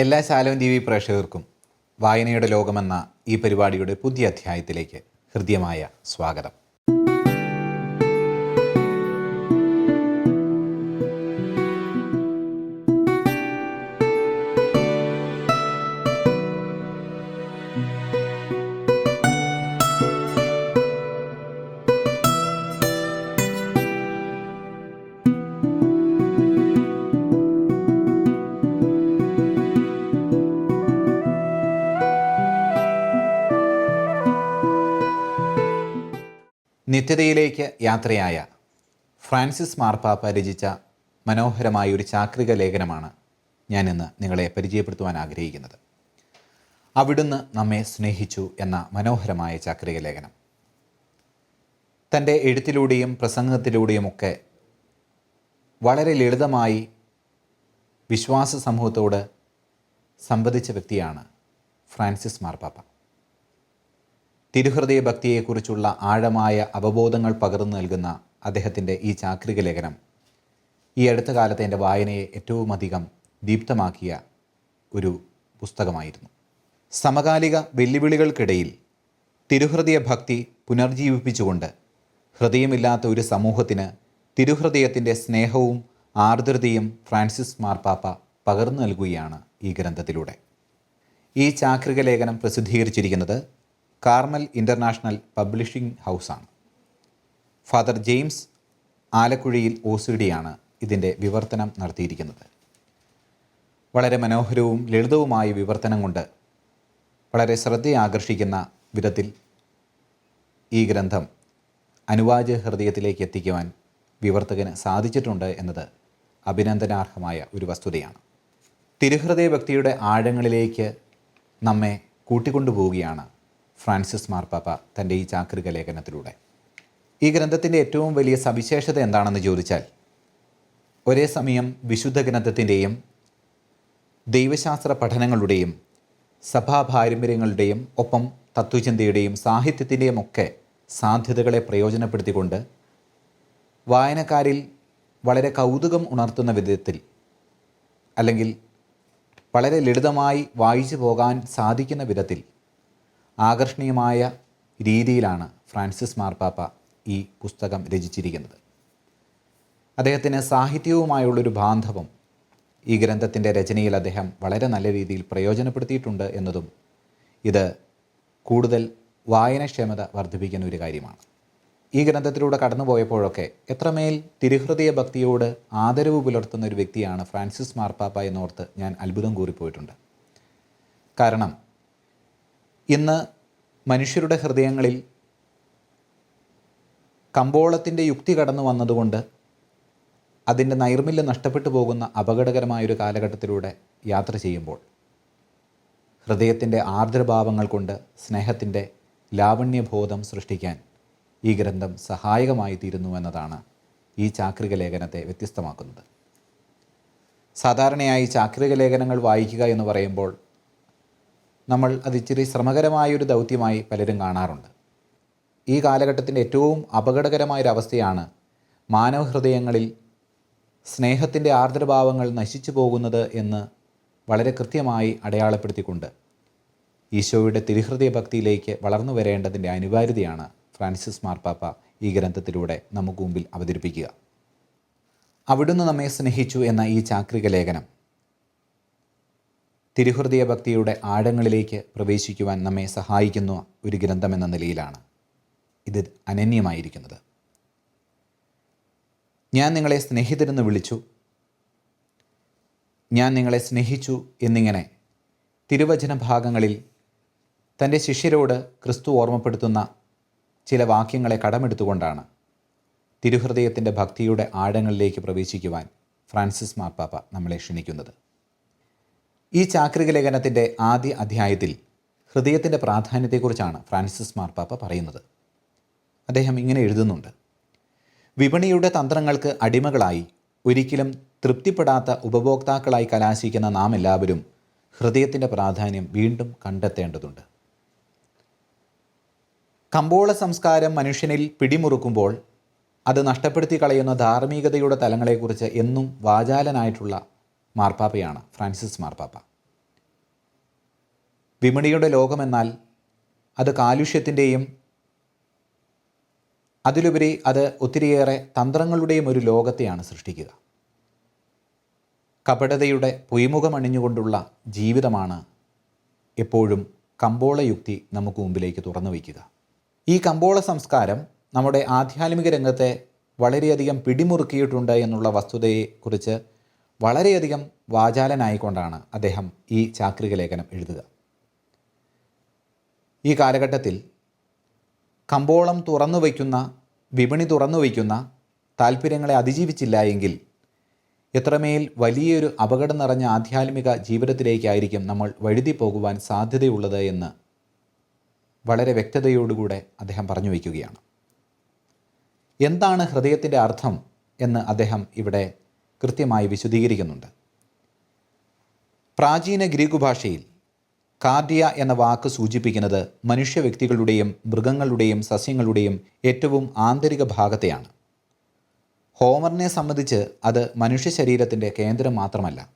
എല്ലാ ശാലവും T V പ്രേക്ഷകർക്കും വായനയുടെ ലോകമെന്ന ഈ പരിപാടിയുടെ പുതിയ അധ്യായത്തിലേക്ക് ഹൃദ്യമായ സ്വാഗതം. യാത്രയായ ഫ്രാൻസിസ് മാർപ്പാപ്പ രചിച്ച മനോഹരമായ ഒരു ചാക്രിക ലേഖനമാണ് ഞാനിന്ന് നിങ്ങളെ പരിചയപ്പെടുത്തുവാൻ ആഗ്രഹിക്കുന്നത്. അവിടുന്ന് നമ്മെ സ്നേഹിച്ചു എന്ന മനോഹരമായ ചാക്രിക ലേഖനം. തന്റെ എഴുത്തിലൂടെയും പ്രസംഗത്തിലൂടെയുമൊക്കെ വളരെ ലളിതമായി വിശ്വാസ സമൂഹത്തോട് സംവദിച്ച വ്യക്തിയാണ് ഫ്രാൻസിസ് മാർപ്പാപ്പ തിരുഹൃദയ ഭക്തിയെക്കുറിച്ചുള്ള ആഴമായ അവബോധങ്ങൾ പകർന്നു നൽകുന്ന അദ്ദേഹത്തിന്റെ ഈ ചാക്രിക ലേഖനം ഈ അടുത്ത കാലത്തെ എന്റെ വായനയെ ഏറ്റവും അധികം ദീപ്തമാക്കിയ ഒരു പുസ്തകമായിരുന്നു. സമകാലിക വെല്ലുവിളികൾക്കിടയിൽ തിരുഹൃദയ ഭക്തി പുനർജീവിപ്പിച്ചുകൊണ്ട് ഹൃദയമില്ലാത്ത ഒരു സമൂഹത്തിന് തിരുഹൃദയത്തിന്റെ സ്നേഹവും ആർദ്രതയും ഫ്രാൻസിസ് മാർപ്പാപ്പ പകർന്നു നൽകുകയാണ് ഈ ഗ്രന്ഥത്തിലൂടെ. ഈ ചാക്രിക ലേഖനം പ്രസിദ്ധീകരിച്ചിരിക്കുന്നത് കാർമൽ ഇന്റർനാഷണൽ പബ്ലിഷിംഗ് ഹൗസാണ്. ഫാദർ ജെയിംസ് ആലക്കുഴിയിൽ ഡിയാണ് ഇതിന്റെ വിവർത്തനം നടത്തിയിരിക്കുന്നത്. വളരെ മനോഹരവും ലളിതവുമായ വിവർത്തനം കൊണ്ട് വളരെ ശ്രദ്ധയാകർഷിക്കുന്ന വിധത്തിൽ ഈ ഗ്രന്ഥം അനുവാച ഹൃദയത്തിലേക്ക് എത്തിക്കുവാൻ വിവർത്തകന് സാധിച്ചിട്ടുണ്ട് എന്നത് അഭിനന്ദനാർഹമായ ഒരു വസ്തുതയാണ്. തിരുഹൃദയ വ്യക്തിയുടെ ആഴങ്ങളിലേക്ക് നമ്മെ കൂട്ടിക്കൊണ്ടുപോവുകയാണ് ഫ്രാൻസിസ് മാർപ്പാപ്പ തന്റെ ഈ ചാക്രിക ലേഖനത്തിലൂടെ. ഈ ഗ്രന്ഥത്തിന്റെ ഏറ്റവും വലിയ സവിശേഷത എന്താണെന്ന് ചോദിച്ചാൽ ഒരേ സമയം വിശുദ്ധ ഗ്രന്ഥത്തിന്റെയും ദൈവശാസ്ത്ര പഠനങ്ങളുടെയും സഭാ പാരമ്പര്യങ്ങളുടെയും ഒപ്പം തത്വചിന്തയുടെയും സാഹിത്യത്തിന്റെയും ഒക്കെ സാധ്യതകളെ പ്രയോജനപ്പെടുത്തിക്കൊണ്ട് വായനക്കാരിൽ വളരെ കൗതുകം ഉണർത്തുന്ന വിധത്തിൽ അല്ലെങ്കിൽ വളരെ ലളിതമായി വായിച്ചു പോകാൻ സാധിക്കുന്ന വിധത്തിൽ ആകർഷണീയമായ രീതിയിലാണ് ഫ്രാൻസിസ് മാർപ്പാപ്പ ഈ പുസ്തകം രചിച്ചിരിക്കുന്നത്. അദ്ദേഹത്തിന് സാഹിത്യവുമായുള്ളൊരു ബാന്ധവം ഈ ഗ്രന്ഥത്തിന്റെ രചനയിൽ അദ്ദേഹം വളരെ നല്ല രീതിയിൽ പ്രയോജനപ്പെടുത്തിയിട്ടുണ്ട് എന്നതും ഇത് കൂടുതൽ വായനക്ഷമത വർദ്ധിപ്പിക്കുന്ന ഒരു കാര്യമാണ്. ഈ ഗ്രന്ഥത്തിലൂടെ കടന്നുപോയപ്പോഴൊക്കെ എത്രമേൽ തിരുഹൃദയ ഭക്തിയോട് ആദരവ് പുലർത്തുന്ന ഒരു വ്യക്തിയാണ് ഫ്രാൻസിസ് മാർപ്പാപ്പ എന്നോർത്ത് ഞാൻ അത്ഭുതം കൂറിപ്പോയിട്ടുണ്ട്. കാരണം ഇന്ന് മനുഷ്യരുടെ ഹൃദയങ്ങളിൽ കമ്പോളത്തിന്റെ യുക്തി കടന്നു വന്നതുകൊണ്ട് അതിന്റെ നൈർമല്യം നഷ്ടപ്പെട്ടു പോകുന്ന അപകടകരമായൊരു കാലഘട്ടത്തിലൂടെ യാത്ര ചെയ്യുമ്പോൾ ഹൃദയത്തിന്റെ ആർദ്രഭാവങ്ങൾ കൊണ്ട് സ്നേഹത്തിന്റെ ലാവണ്യബോധം സൃഷ്ടിക്കാൻ ഈ ഗ്രന്ഥം സഹായകമായി തീരുന്നു എന്നതാണ് ഈ ചാക്രിക ലേഖനത്തെ വ്യത്യസ്തമാക്കുന്നത്. സാധാരണയായി ചാക്രിക ലേഖനങ്ങൾ വായിക്കുക എന്ന് പറയുമ്പോൾ നമ്മൾ അത് ഇച്ചിരി ശ്രമകരമായൊരു ദൗത്യമായി പലരും കാണാറുണ്ട്. ഈ കാലഘട്ടത്തിന്റെ ഏറ്റവും അപകടകരമായൊരവസ്ഥയാണ് മാനവഹൃദയങ്ങളിൽ സ്നേഹത്തിന്റെ ആർദ്രഭാവങ്ങൾ നശിച്ചു പോകുന്നത് എന്ന് വളരെ കൃത്യമായി അടയാളപ്പെടുത്തിക്കൊണ്ട് ഈശോയുടെ തിരുഹൃദയ ഭക്തിയിലേക്ക് വളർന്നു വരേണ്ടതിന്റെ അനിവാര്യതയാണ് ഫ്രാൻസിസ് മാർപ്പാപ്പ ഈ ഗ്രന്ഥത്തിലൂടെ നമുക്ക് മുമ്പിൽ അവതരിപ്പിക്കുക. അവിടുന്ന് നമ്മെ സ്നേഹിച്ചു എന്ന ഈ ചാക്രിക ലേഖനം തിരുഹൃദയ ഭക്തിയുടെ ആഴങ്ങളിലേക്ക് പ്രവേശിക്കുവാൻ നമ്മെ സഹായിക്കുന്ന ഒരു ഗ്രന്ഥമെന്ന നിലയിലാണ് ഇത് അനന്യമായിരിക്കുന്നത്. ഞാൻ നിങ്ങളെ സ്നേഹിതരെന്ന് വിളിച്ചു. ഞാൻ നിങ്ങളെ സ്നേഹിച്ചു എന്നിങ്ങനെ തിരുവചന ഭാഗങ്ങളിൽ തന്റെ ശിഷ്യരോട് ക്രിസ്തു ഓർമ്മപ്പെടുത്തുന്ന ചില വാക്യങ്ങളെ കടമെടുത്തുകൊണ്ടാണ് തിരുഹൃദയത്തിന്റെ ഭക്തിയുടെ ആഴങ്ങളിലേക്ക് പ്രവേശിക്കുവാൻ ഫ്രാൻസിസ് മാർപ്പാപ്പ നമ്മളെ ക്ഷണിക്കുന്നത്. ഈ ചാക്രിക ലേഖനത്തിന്റെ ആദ്യ അധ്യായത്തിൽ ഹൃദയത്തിന്റെ പ്രാധാന്യത്തെക്കുറിച്ചാണ് ഫ്രാൻസിസ് മാർപ്പാപ്പ പറയുന്നത്. അദ്ദേഹം ഇങ്ങനെ എഴുതുന്നുണ്ട്. വിപണിയുടെ തന്ത്രങ്ങൾക്ക് അടിമകളായി ഒരിക്കലും തൃപ്തിപ്പെടാത്ത ഉപഭോക്താക്കളായി കലാശിക്കുന്ന നാം എല്ലാവരും ഹൃദയത്തിന്റെ പ്രാധാന്യം വീണ്ടും കണ്ടെത്തേണ്ടതുണ്ട്. കമ്പോള സംസ്കാരം മനുഷ്യനിൽ പിടിമുറുക്കുമ്പോൾ അത് നഷ്ടപ്പെടുത്തി കളയുന്ന ധാർമ്മികതയുടെ തലങ്ങളെക്കുറിച്ച് എന്നും വാചാലനായിട്ടുള്ള മാർപ്പാപ്പയാണ് ഫ്രാൻസിസ് മാർപ്പാപ്പ. വിമണിയുടെ ലോകമെന്നാൽ അത് കാലുഷ്യത്തിന്റെയും അതിലുപരി അത് ഒത്തിരിയേറെ തന്ത്രങ്ങളുടെയും ഒരു ലോകത്തെയാണ് സൃഷ്ടിക്കുക. കപടതയുടെ പൊയ്മുഖമണിഞ്ഞുകൊണ്ടുള്ള ജീവിതമാണ് എപ്പോഴും കമ്പോള യുക്തി നമുക്ക് മുമ്പിലേക്ക് തുറന്നു വയ്ക്കുക. ഈ കമ്പോള സംസ്കാരം നമ്മുടെ ആധ്യാത്മിക രംഗത്തെ വളരെയധികം പിടിമുറുക്കിയിട്ടുണ്ട് എന്നുള്ള വസ്തുതയെക്കുറിച്ച് വളരെയധികം വാചാലനായിക്കൊണ്ടാണ് അദ്ദേഹം ഈ ചാക്രിക ലേഖനം എഴുതുക. ഈ കാലഘട്ടത്തിൽ കമ്പോളം തുറന്നു വയ്ക്കുന്ന വിപണി തുറന്നു വയ്ക്കുന്ന താല്പര്യങ്ങളെ അതിജീവിച്ചില്ല എങ്കിൽ എത്രമേൽ വലിയൊരു അപകടം നിറഞ്ഞ ആധ്യാത്മിക ജീവിതത്തിലേക്കായിരിക്കും നമ്മൾ വഴുതി പോകുവാൻ സാധ്യതയുള്ളത് എന്ന് വളരെ വ്യക്തതയോടുകൂടെ അദ്ദേഹം പറഞ്ഞു വയ്ക്കുകയാണ്. എന്താണ് ഹൃദയത്തിന്റെ അർത്ഥം എന്ന് അദ്ദേഹം ഇവിടെ കൃത്യമായി വിശദീകരിക്കുന്നുണ്ട്. പ്രാചീന ഗ്രീക്ക് ഭാഷയിൽ കാർഡിയ എന്ന വാക്ക് സൂചിപ്പിക്കുന്നത് മനുഷ്യ വ്യക്തികളുടെയും മൃഗങ്ങളുടെയും സസ്യങ്ങളുടെയും ഏറ്റവും ആന്തരിക ഭാഗത്തെയാണ്. ഹോമറിനെ സംബന്ധിച്ച് അത് മനുഷ്യ ശരീരത്തിന്റെ കേന്ദ്രം മാത്രമല്ല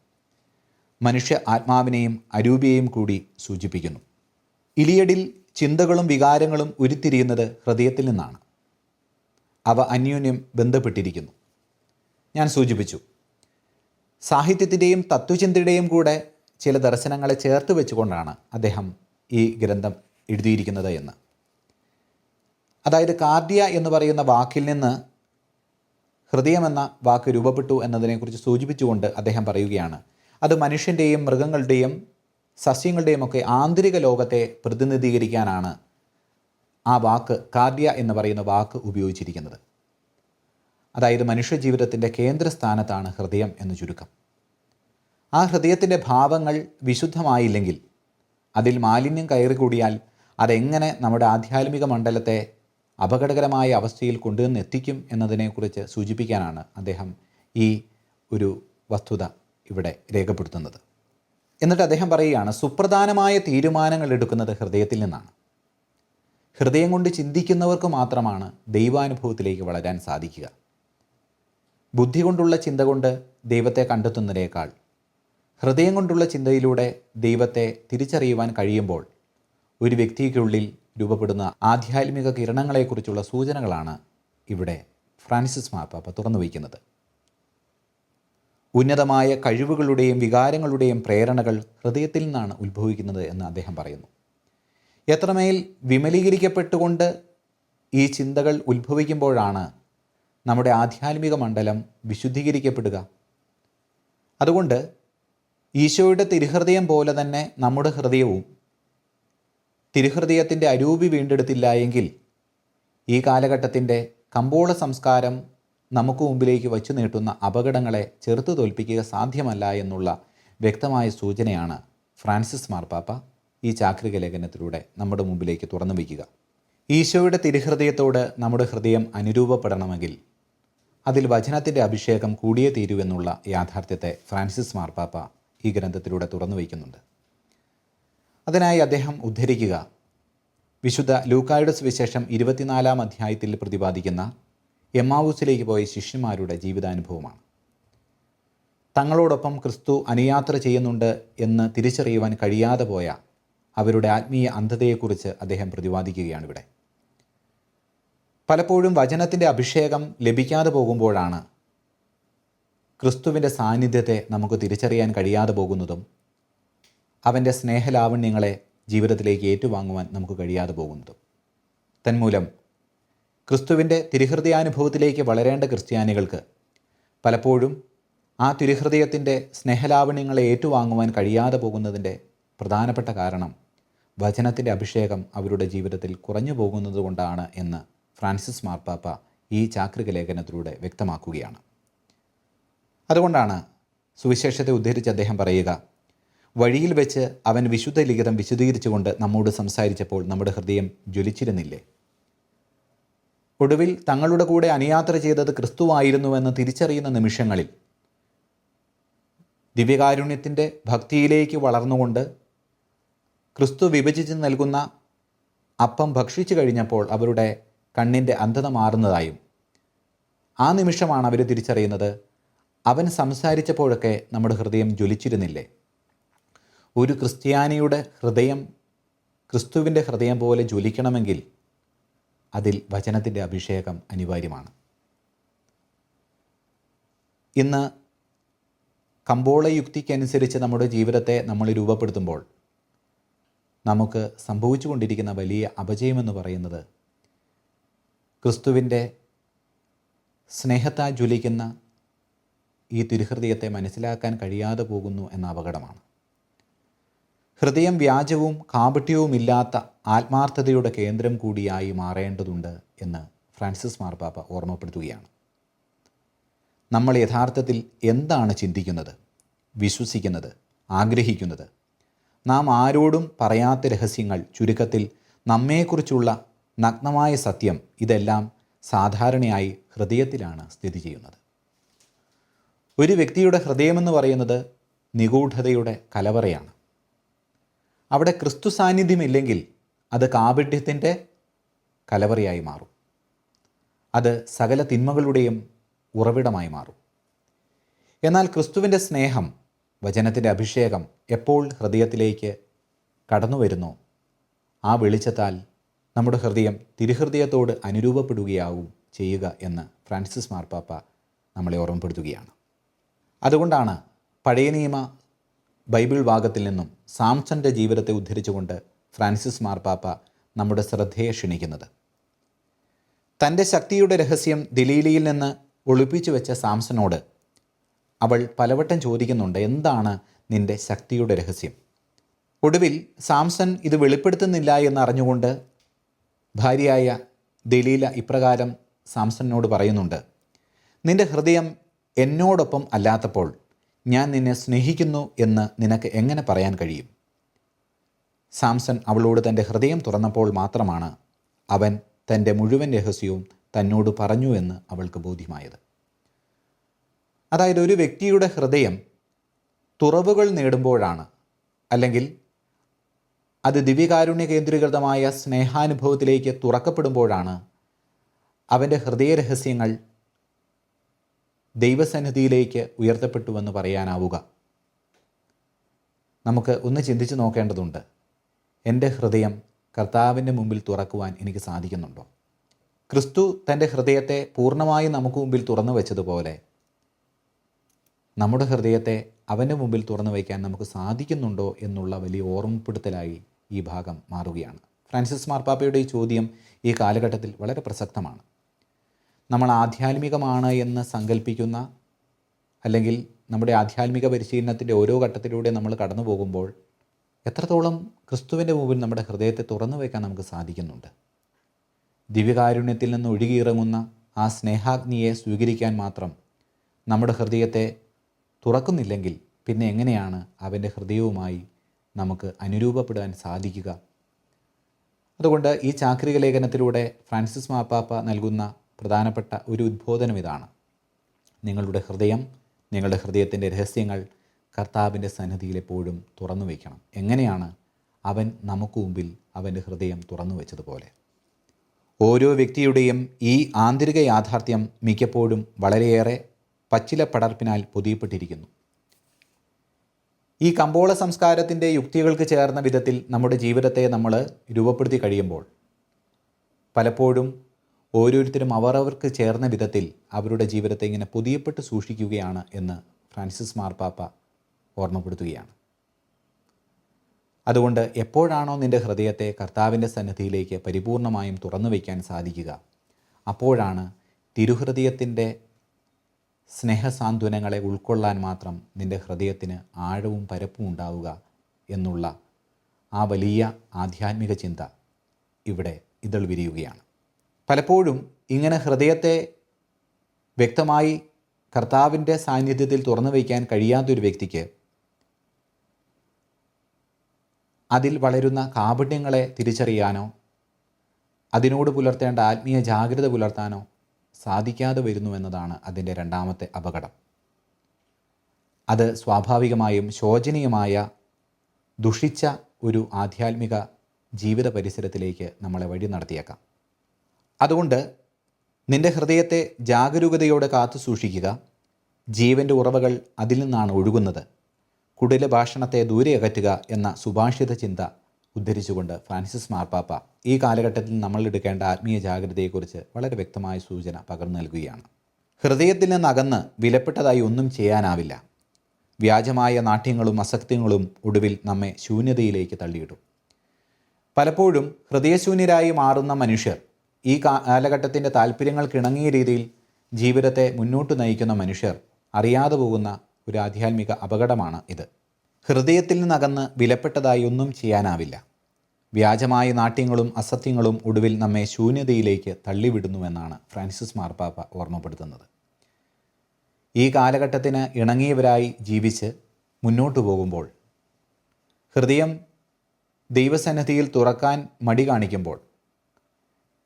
മനുഷ്യ ആത്മാവിനെയും അരൂപിയെയും കൂടി സൂചിപ്പിക്കുന്നു. ഇലിയഡിൽ ചിന്തകളും വികാരങ്ങളും ഉരുത്തിരിയുന്നത് ഹൃദയത്തിൽ നിന്നാണ്. അവ അന്യോന്യം ബന്ധപ്പെട്ടിരിക്കുന്നു. ഞാൻ സൂചിപ്പിച്ചു സാഹിത്യത്തിന്റെയും തത്വചിന്തയുടെയും കൂടെ ചില ദർശനങ്ങളെ ചേർത്ത് വെച്ചുകൊണ്ടാണ് അദ്ദേഹം ഈ ഗ്രന്ഥം എഴുതിയിരിക്കുന്നത് എന്ന്. അതായത് കാർഡിയ എന്ന് പറയുന്ന വാക്കിൽ നിന്ന് ഹൃദയമെന്ന വാക്ക് രൂപപ്പെട്ടു എന്നതിനെക്കുറിച്ച് സൂചിപ്പിച്ചുകൊണ്ട് അദ്ദേഹം പറയുകയാണ് അത് മനുഷ്യന്റെയും മൃഗങ്ങളുടെയും സസ്യങ്ങളുടെയും ഒക്കെ ആന്തരിക ലോകത്തെ പ്രതിനിധീകരിക്കാനാണ് ആ വാക്ക് കാർഡിയ എന്ന് പറയുന്ന വാക്ക് ഉപയോഗിച്ചിരിക്കുന്നത്. അതായത് മനുഷ്യ ജീവിതത്തിന്റെ കേന്ദ്രസ്ഥാനത്താണ് ഹൃദയം എന്ന് ചുരുക്കം. ആ ഹൃദയത്തിന്റെ ഭാവങ്ങൾ വിശുദ്ധമായില്ലെങ്കിൽ അതിൽ മാലിന്യം കയറി കൂടിയാൽ അതെങ്ങനെ നമ്മുടെ ആധ്യാത്മിക മണ്ഡലത്തെ അപകടകരമായ അവസ്ഥയിൽ കൊണ്ടുവന്ന് എത്തിക്കും എന്നതിനെക്കുറിച്ച് സൂചിപ്പിക്കാനാണ് അദ്ദേഹം ഈ ഒരു വസ്തുത ഇവിടെ രേഖപ്പെടുത്തുന്നത്. എന്നിട്ട് അദ്ദേഹം പറയുകയാണ് സുപ്രധാനമായ തീരുമാനങ്ങൾ എടുക്കുന്നത് ഹൃദയത്തിൽ നിന്നാണ്. ഹൃദയം കൊണ്ട് ചിന്തിക്കുന്നവർക്ക് മാത്രമാണ് ദൈവാനുഭവത്തിലേക്ക് വളരാൻ സാധിക്കുക. ബുദ്ധി കൊണ്ടുള്ള ചിന്ത കൊണ്ട് ദൈവത്തെ കണ്ടെത്തുന്നതിനേക്കാൾ ഹൃദയം കൊണ്ടുള്ള ചിന്തയിലൂടെ ദൈവത്തെ തിരിച്ചറിയുവാൻ കഴിയുമ്പോൾ ഒരു വ്യക്തിക്കുള്ളിൽ രൂപപ്പെടുന്ന ആധ്യാത്മിക കിരണങ്ങളെക്കുറിച്ചുള്ള സൂചനകളാണ് ഇവിടെ ഫ്രാൻസിസ് മാപ്പാപ്പ തുറന്നു വയ്ക്കുന്നത്. ഉന്നതമായ കഴിവുകളുടെയും വികാരങ്ങളുടെയും പ്രേരണകൾ ഹൃദയത്തിൽ നിന്നാണ് ഉത്ഭവിക്കുന്നത് എന്ന് അദ്ദേഹം പറയുന്നു. എത്രമേൽ വിമലീകരിക്കപ്പെട്ടുകൊണ്ട് ഈ ചിന്തകൾ ഉത്ഭവിക്കുമ്പോഴാണ് നമ്മുടെ ആധ്യാത്മിക മണ്ഡലം വിശുദ്ധീകരിക്കപ്പെടുക. അതുകൊണ്ട് ഈശോയുടെ തിരുഹൃദയം പോലെ തന്നെ നമ്മുടെ ഹൃദയവും തിരുഹൃദയത്തിന്റെ അരൂപി വീണ്ടെടുത്തില്ല എങ്കിൽ ഈ കാലഘട്ടത്തിന്റെ കമ്പോള സംസ്കാരം നമുക്ക് മുമ്പിലേക്ക് വച്ചു നീട്ടുന്ന അപകടങ്ങളെ ചെറുത്തു തോൽപ്പിക്കുക സാധ്യമല്ല എന്നുള്ള വ്യക്തമായ സൂചനയാണ് ഫ്രാൻസിസ് മാർപ്പാപ്പ ഈ ചാക്രിക ലേഖനത്തിലൂടെ നമ്മുടെ മുമ്പിലേക്ക് തുറന്നു വയ്ക്കുക. ഈശോയുടെ തിരുഹൃദയത്തോട് നമ്മുടെ ഹൃദയം അനുരൂപപ്പെടണമെങ്കിൽ അതിൽ വചനത്തിന്റെ അഭിഷേകം കൂടിയേ തീരുവെന്നുള്ള യാഥാർത്ഥ്യത്തെ ഫ്രാൻസിസ് മാർപ്പാപ്പ ഈ ഗ്രന്ഥത്തിലൂടെ തുറന്നു വയ്ക്കുന്നുണ്ട്. അതിനായി അദ്ദേഹം ഉദ്ധരിക്കുക. വിശുദ്ധ ലൂക്കായുടെ സുവിശേഷം ഇരുപത്തിനാലാം അധ്യായത്തിൽ പ്രതിപാദിക്കുന്ന എമ്മാവൂസിലേക്ക് പോയ ശിഷ്യന്മാരുടെ ജീവിതാനുഭവമാണ്. തങ്ങളോടൊപ്പം ക്രിസ്തു അനുയാത്ര ചെയ്യുന്നുണ്ട് എന്ന് തിരിച്ചറിയുവാൻ കഴിയാതെ പോയ അവരുടെ ആത്മീയ അന്ധതയെക്കുറിച്ച് അദ്ദേഹം പ്രതിപാദിക്കുകയാണ് ഇവിടെ. പലപ്പോഴും വചനത്തിന്റെ അഭിഷേകം ലഭിക്കാതെ പോകുമ്പോഴാണ് ക്രിസ്തുവിന്റെ സാന്നിധ്യത്തെ നമുക്ക് തിരിച്ചറിയാൻ കഴിയാതെ പോകുന്നതും അവന്റെ സ്നേഹലാവണ്യങ്ങളെ ജീവിതത്തിലേക്ക് ഏറ്റുവാങ്ങുവാൻ നമുക്ക് കഴിയാതെ പോകുന്നതും. തന്മൂലം ക്രിസ്തുവിന്റെ തിരുഹൃദയാനുഭവത്തിലേക്ക് വളരേണ്ട ക്രിസ്ത്യാനികൾക്ക് പലപ്പോഴും ആ തിരുഹൃദയത്തിന്റെ സ്നേഹലാവണ്യങ്ങളെ ഏറ്റുവാങ്ങുവാൻ കഴിയാതെ പോകുന്നതിന്റെ പ്രധാനപ്പെട്ട കാരണം വചനത്തിന്റെ അഭിഷേകം അവരുടെ ജീവിതത്തിൽ കുറഞ്ഞു പോകുന്നത് കൊണ്ടാണ് എന്ന് ഫ്രാൻസിസ് മാർപ്പാപ്പ ഈ ചാക്രിക ലേഖനത്തിലൂടെ വ്യക്തമാക്കുകയാണ്. അതുകൊണ്ടാണ് സുവിശേഷത്തെ ഉദ്ധരിച്ച് അദ്ദേഹം പറയുക വഴിയിൽ വെച്ച് അവൻ വിശുദ്ധ ലിഖിതം വിശദീകരിച്ചുകൊണ്ട് നമ്മോട് സംസാരിച്ചപ്പോൾ നമ്മുടെ ഹൃദയം ജ്വലിച്ചിരുന്നില്ലേ? ഒടുവിൽ തങ്ങളുടെ കൂടെ അനുയാത്ര ചെയ്തത് ക്രിസ്തുവായിരുന്നുവെന്ന് തിരിച്ചറിയുന്ന നിമിഷങ്ങളിൽ ദിവ്യകാരുണ്യത്തിന്റെ ഭക്തിയിലേക്ക് വളർന്നുകൊണ്ട് ക്രിസ്തു വിഭജിച്ച് നൽകുന്ന അപ്പം ഭക്ഷിച്ചു കഴിഞ്ഞപ്പോൾ അവരുടെ കണ്ണിന്റെ അന്ധത മാറുന്നതായും. ആ നിമിഷമാണ് അവർ തിരിച്ചറിയുന്നത്. അവൻ സംസാരിച്ചപ്പോഴൊക്കെ നമ്മുടെ ഹൃദയം ജ്വലിച്ചിരുന്നില്ലേ? ഒരു ക്രിസ്ത്യാനിയുടെ ഹൃദയം ക്രിസ്തുവിന്റെ ഹൃദയം പോലെ ജ്വലിക്കണമെങ്കിൽ അതിൽ വചനത്തിന്റെ അഭിഷേകം അനിവാര്യമാണ്. ഇന്ന് കമ്പോള യുക്തിക്കനുസരിച്ച് നമ്മുടെ ജീവിതത്തെ നമ്മൾ രൂപപ്പെടുത്തുമ്പോൾ നമുക്ക് സംഭവിച്ചുകൊണ്ടിരിക്കുന്ന വലിയ അപജയമെന്ന് പറയുന്നത് ക്രിസ്തുവിന്റെ സ്നേഹത്താൽ ജ്വലിക്കുന്ന ഈ തിരുഹൃദയത്തെ മനസ്സിലാക്കാൻ കഴിയാതെ പോകുന്നു എന്ന അപകടമാണ്. ഹൃദയം വ്യാജവും കാപട്യവുമില്ലാത്ത ആത്മാർത്ഥതയുടെ കേന്ദ്രം കൂടിയായി മാറേണ്ടതുണ്ട് എന്ന് ഫ്രാൻസിസ് മാർപ്പാപ്പ ഓർമ്മപ്പെടുത്തുകയാണ്. നമ്മൾ യഥാർത്ഥത്തിൽ എന്താണ് ചിന്തിക്കുന്നത്? വിശ്വസിക്കുന്നത്? ആഗ്രഹിക്കുന്നത്? നാം ആരോടും പറയാത്ത രഹസ്യങ്ങൾ ചുരുക്കത്തിൽ നമ്മെക്കുറിച്ചുള്ള നഗ്നമായ സത്യം ഇതെല്ലാം സാധാരണയായി ഹൃദയത്തിലാണ് സ്ഥിതി ചെയ്യുന്നത്. ഒരു വ്യക്തിയുടെ ഹൃദയമെന്ന് പറയുന്നത് നിഗൂഢതയുടെ കലവറയാണ്. അവിടെ ക്രിസ്തു സാന്നിധ്യമില്ലെങ്കിൽ അത് കാപട്യത്തിന്റെ കലവറയായി മാറും. അത് സകല തിന്മകളുടെയും ഉറവിടമായി മാറും. എന്നാൽ ക്രിസ്തുവിന്റെ സ്നേഹം വചനത്തിന്റെ അഭിഷേകം എപ്പോൾ ഹൃദയത്തിലേക്ക് കടന്നു വരുന്നോ ആ വെളിച്ചത്താൽ നമ്മുടെ ഹൃദയം തിരുഹൃദയത്തോട് അനുരൂപപ്പെടുകയാവും ചെയ്യുക എന്ന് ഫ്രാൻസിസ് മാർപ്പാപ്പ നമ്മളെ ഓർമ്മപ്പെടുത്തുകയാണ്. അതുകൊണ്ടാണ് പഴയ നിയമ ബൈബിൾ ഭാഗത്തിൽ നിന്നും സാംസന്റെ ജീവിതത്തെ ഉദ്ധരിച്ചുകൊണ്ട് ഫ്രാൻസിസ് മാർപ്പാപ്പ നമ്മുടെ ശ്രദ്ധയെ ക്ഷണിക്കുന്നത്. തന്റെ ശക്തിയുടെ രഹസ്യം ദിലീലിയിൽ നിന്ന് ഒളിപ്പിച്ചു വെച്ച സാംസനോട് അവൾ പലവട്ടം ചോദിക്കുന്നുണ്ട് എന്താണ് നിന്റെ ശക്തിയുടെ രഹസ്യം? ഒടുവിൽ സാംസൺ ഇത് വെളിപ്പെടുത്തുന്നില്ല എന്ന് അറിഞ്ഞുകൊണ്ട് ഭാര്യയായ ദലീല ഇപ്രകാരം സാംസണിനോട് പറയുന്നുണ്ട് നിന്റെ ഹൃദയം എന്നോടൊപ്പം അല്ലാത്തപ്പോൾ ഞാൻ നിന്നെ സ്നേഹിക്കുന്നു എന്ന് നിനക്ക് എങ്ങനെ പറയാൻ കഴിയും? സാംസൺ അവളോട് തന്റെ ഹൃദയം തുറന്നപ്പോൾ മാത്രമാണ് അവൻ തന്റെ മുഴുവൻ രഹസ്യവും തന്നോട് പറഞ്ഞു എന്ന് അവൾക്ക് ബോധ്യമായത്. അതായത് ഒരു വ്യക്തിയുടെ ഹൃദയം തുറവുകൾ നേടുമ്പോഴാണ് അല്ലെങ്കിൽ അത് ദിവ്യകാരുണ്യ കേന്ദ്രീകൃതമായ സ്നേഹാനുഭവത്തിലേക്ക് തുറക്കപ്പെടുമ്പോഴാണ് അവന്റെ ഹൃദയരഹസ്യങ്ങൾ ദൈവസന്നിധിയിലേക്ക് ഉയർത്തപ്പെട്ടുവെന്ന് പറയാനാവുക. നമുക്ക് ഒന്ന് ചിന്തിച്ച് നോക്കേണ്ടതുണ്ട്. എന്റെ ഹൃദയം കർത്താവിന്റെ മുമ്പിൽ തുറക്കുവാൻ എനിക്ക് സാധിക്കുന്നുണ്ടോ? ക്രിസ്തു തന്റെ ഹൃദയത്തെ പൂർണമായി നമുക്ക് മുമ്പിൽ തുറന്നു വെച്ചതുപോലെ നമ്മുടെ ഹൃദയത്തെ അവന്റെ മുമ്പിൽ തുറന്നു വയ്ക്കാൻ നമുക്ക് സാധിക്കുന്നുണ്ടോ എന്നുള്ള വലിയ ഓർമ്മപ്പെടുത്തലായി ഈ ഭാഗം മാറുകയാണ്. ഫ്രാൻസിസ് മാർപ്പാപ്പയുടെ ഈ ചോദ്യം ഈ കാലഘട്ടത്തിൽ വളരെ പ്രസക്തമാണ്. നമ്മൾ ആധ്യാത്മികമാണ് എന്ന് സങ്കല്പിക്കുന്ന അല്ലെങ്കിൽ നമ്മുടെ ആധ്യാത്മിക പരിശീലനത്തിന്റെ ഓരോ ഘട്ടത്തിലൂടെ നമ്മൾ കടന്നു പോകുമ്പോൾ എത്രത്തോളം ക്രിസ്തുവിന്റെ മുമ്പിൽ നമ്മുടെ ഹൃദയത്തെ തുറന്നു വയ്ക്കാൻ നമുക്ക് സാധിക്കുന്നുണ്ട്. ദിവ്യകാരുണ്യത്തിൽ നിന്ന് ഒഴുകിയിറങ്ങുന്ന ആ സ്നേഹാഗ്നിയെ സ്വീകരിക്കാൻ മാത്രം നമ്മുടെ ഹൃദയത്തെ തുറക്കുന്നില്ലെങ്കിൽ പിന്നെ എങ്ങനെയാണ് അവന്റെ ഹൃദയവുമായി നമുക്ക് അനുരൂപപ്പെടാൻ സാധിക്കുക. അതുകൊണ്ട് ഈ ചാക്രിക ലേഖനത്തിലൂടെ ഫ്രാൻസിസ് മാപ്പാപ്പ നൽകുന്ന പ്രധാനപ്പെട്ട ഒരു ഉദ്ബോധനം ഇതാണ്. നിങ്ങളുടെ ഹൃദയം നിങ്ങളുടെ ഹൃദയത്തിന്റെ രഹസ്യങ്ങൾ കർത്താവിന്റെ സന്നിധിയിൽ എപ്പോഴും തുറന്നു വയ്ക്കണം. എങ്ങനെയാണ് അവൻ നമുക്ക് മുമ്പിൽ അവന്റെ ഹൃദയം തുറന്നു വെച്ചതുപോലെ? ഓരോ വ്യക്തിയുടെയും ഈ ആന്തരിക യാഥാർത്ഥ്യം മിക്കപ്പോഴും വളരെയേറെ പച്ചില പടർപ്പിനാൽ പൊതിയപ്പെട്ടിരിക്കുന്നു. ഈ കമ്പോള സംസ്കാരത്തിന്റെ യുക്തികൾക്ക് ചേർന്ന വിധത്തിൽ നമ്മുടെ ജീവിതത്തെ നമ്മൾ രൂപപ്പെടുത്തി കഴിയുമ്പോൾ പലപ്പോഴും ഓരോരുത്തരും അവരവർക്ക് ചേർന്ന വിധത്തിൽ അവരുടെ ജീവിതത്തെ ഇങ്ങനെ പുതിയപ്പെട്ട് സൂക്ഷിക്കുകയാണ് എന്ന് ഫ്രാൻസിസ് മാർപ്പാപ്പ ഓർമ്മപ്പെടുത്തുകയാണ്. അതുകൊണ്ട് എപ്പോഴാണോ നിന്റെ ഹൃദയത്തെ കർത്താവിന്റെ സന്നിധിയിലേക്ക് പരിപൂർണമായും തുറന്നു വയ്ക്കാൻ സാധിക്കുക അപ്പോഴാണ് തിരുഹൃദയത്തിന്റെ സ്നേഹസാന്ത്വനങ്ങളെ ഉൾക്കൊള്ളാൻ മാത്രം നിന്റെ ഹൃദയത്തിന് ആഴവും പരപ്പും ഉണ്ടാവുക എന്നുള്ള ആ വലിയ ആധ്യാത്മിക ചിന്ത ഇവിടെ ഇതൾ വിരിയുകയാണ്. പലപ്പോഴും ഇങ്ങനെ ഹൃദയത്തെ വ്യക്തമായി കർത്താവിന്റെ സാന്നിധ്യത്തിൽ തുറന്നു വയ്ക്കാൻ കഴിയാത്തൊരു വ്യക്തിക്ക് അതിൽ വളരുന്ന കാപട്യങ്ങളെ തിരിച്ചറിയാനോ അതിനോട് പുലർത്തേണ്ട ആത്മീയ ജാഗ്രത പുലർത്താനോ സാധിക്കാതെ വരുന്നുവെന്നതാണ് അതിന്റെ രണ്ടാമത്തെ അപകടം. അത് സ്വാഭാവികമായും ശോചനീയമായ ദുഷിച്ച ഒരു ആധ്യാത്മിക ജീവിത പരിസരത്തിലേക്ക് നമ്മളെ വഴി നടത്തിയേക്കാം. അതുകൊണ്ട് നിന്റെ ഹൃദയത്തെ ജാഗരൂകതയോടെ കാത്തു സൂക്ഷിക്കുക. ജീവന്റെ ഉറവകൾ അതിൽ നിന്നാണ് ഒഴുകുന്നത്. കുടില ഭാഷണത്തെ ദൂരെ അകറ്റുക എന്ന സുഭാഷിത ചിന്ത ഉദ്ധരിച്ചുകൊണ്ട് ഫ്രാൻസിസ് മാർപ്പാപ്പ ഈ കാലഘട്ടത്തിൽ നമ്മൾ എടുക്കേണ്ട ആത്മീയ ജാഗ്രതയെക്കുറിച്ച് വളരെ വ്യക്തമായ സൂചന പകർന്നു നൽകുകയാണ്. ഹൃദയത്തിൽ നിന്നകന്ന് വിലപ്പെട്ടതായി ഒന്നും ചെയ്യാനാവില്ല. വ്യാജമായ നാട്യങ്ങളും അസക്തികളും ഒടുവിൽ നമ്മെ ശൂന്യതയിലേക്ക് തള്ളിയിടും. പലപ്പോഴും ഹൃദയശൂന്യരായി മാറുന്ന മനുഷ്യർ ഈ കാലഘട്ടത്തിന്റെ താല്പര്യങ്ങൾക്കിണങ്ങിയ രീതിയിൽ ജീവിതത്തെ മുന്നോട്ട് നയിക്കുന്ന മനുഷ്യർ അറിയാതെ പോകുന്ന ഒരു ആധ്യാത്മിക അപകടമാണ് ഇത്. ഹൃദയത്തിൽ നിന്നകന്ന് വിലപ്പെട്ടതായി ഒന്നും ചെയ്യാനാവില്ല. വ്യാജമായ നാട്യങ്ങളും അസത്യങ്ങളും ഒടുവിൽ നമ്മെ ശൂന്യതയിലേക്ക് തള്ളിവിടുന്നുവെന്നാണ് ഫ്രാൻസിസ് മാർപ്പാപ്പ ഓർമ്മപ്പെടുത്തുന്നത്. ഈ കാലഘട്ടത്തിന് ഇണങ്ങിയവരായി ജീവിച്ച് മുന്നോട്ടു പോകുമ്പോൾ ഹൃദയം ദൈവസന്നിധിയിൽ തുറക്കാൻ മടി കാണിക്കുമ്പോൾ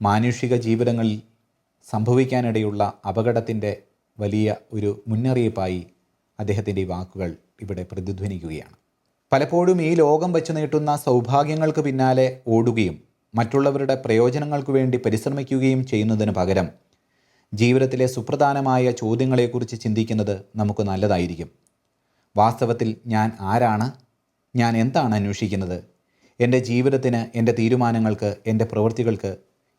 മാനുഷിക ജീവിതങ്ങളിൽ സംഭവിക്കാനിടയുള്ള അപകടത്തിന്റെ വലിയ ഒരു മുന്നറിയിപ്പായി അദ്ദേഹത്തിന്റെ ഈ വാക്കുകൾ ഇവിടെ പ്രതിധ്വനിക്കുകയാണ്. പലപ്പോഴും ഈ ലോകം വച്ചു നീട്ടുന്ന സൗഭാഗ്യങ്ങൾക്ക് പിന്നാലെ ഓടുകയും മറ്റുള്ളവരുടെ പ്രയോജനങ്ങൾക്ക് വേണ്ടി പരിശ്രമിക്കുകയും ചെയ്യുന്നതിന് പകരം ജീവിതത്തിലെ സുപ്രധാനമായ ചോദ്യങ്ങളെക്കുറിച്ച് ചിന്തിക്കുന്നത് നമുക്ക് നല്ലതായിരിക്കും. വാസ്തവത്തിൽ ഞാൻ ആരാണ്? ഞാൻ എന്താണ് അന്വേഷിക്കുന്നത്? എന്റെ ജീവിതത്തിന് എന്റെ തീരുമാനങ്ങൾക്ക് എന്റെ പ്രവൃത്തികൾക്ക്